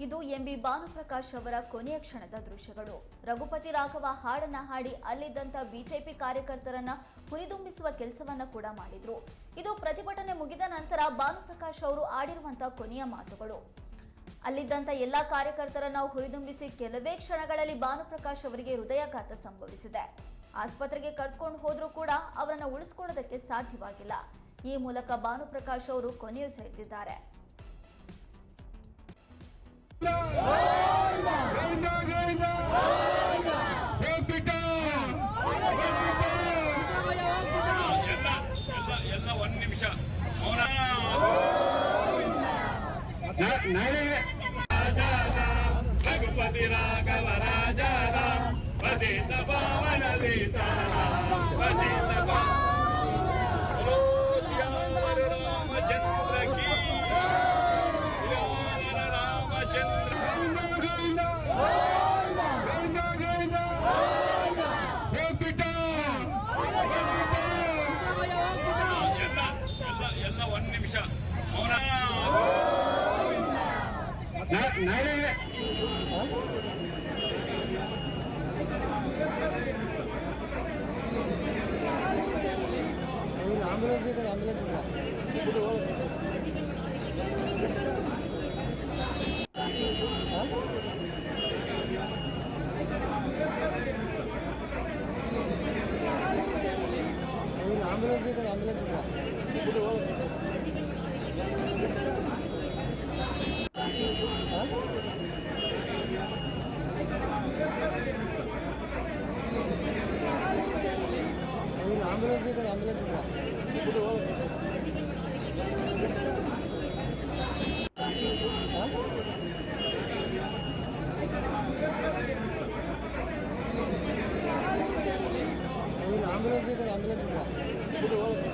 ಇದು ಎಂಬಿ ಭಾನುಪ್ರಕಾಶ್ ಅವರ ಕೊನೆಯ ಕ್ಷಣದ ದೃಶ್ಯಗಳು. ರಘುಪತಿ ರಾಘವ ಹಾಡನ್ನ ಹಾಡಿ ಅಲ್ಲಿದ್ದಂತ ಬಿಜೆಪಿ ಕಾರ್ಯಕರ್ತರನ್ನ ಹುರಿದುಂಬಿಸುವ ಕೆಲಸವನ್ನ ಕೂಡ ಮಾಡಿದ್ರು. ಇದು ಪ್ರತಿಭಟನೆ ಮುಗಿದ ನಂತರ ಭಾನುಪ್ರಕಾಶ್ ಅವರು ಆಡಿರುವಂತ ಕೊನೆಯ ಮಾತುಗಳು. ಅಲ್ಲಿದ್ದಂತ ಎಲ್ಲಾ ಕಾರ್ಯಕರ್ತರನ್ನ ಹುರಿದುಂಬಿಸಿ ಕೆಲವೇ ಕ್ಷಣಗಳಲ್ಲಿ ಭಾನುಪ್ರಕಾಶ್ ಅವರಿಗೆ ಹೃದಯಾಘಾತ ಸಂಭವಿಸಿದೆ. ಆಸ್ಪತ್ರೆಗೆ ಕರ್ಕೊಂಡು ಹೋದ್ರೂ ಕೂಡ ಅವರನ್ನು ಉಳಿಸ್ಕೊಳ್ಳೋದಕ್ಕೆ ಸಾಧ್ಯವಾಗಿಲ್ಲ. ಈ ಮೂಲಕ ಭಾನುಪ್ರಕಾಶ್ ಅವರು ಕೊನೆಯುಸಿರೆಳೆದಿದ್ದಾರೆ. రఘుపతి రాఘవ రాజారాం పతిత పావన సీతారాం పతిత ஆம்புலன்ஸ் ஆம்புலன்ஸ் ambulance ambulance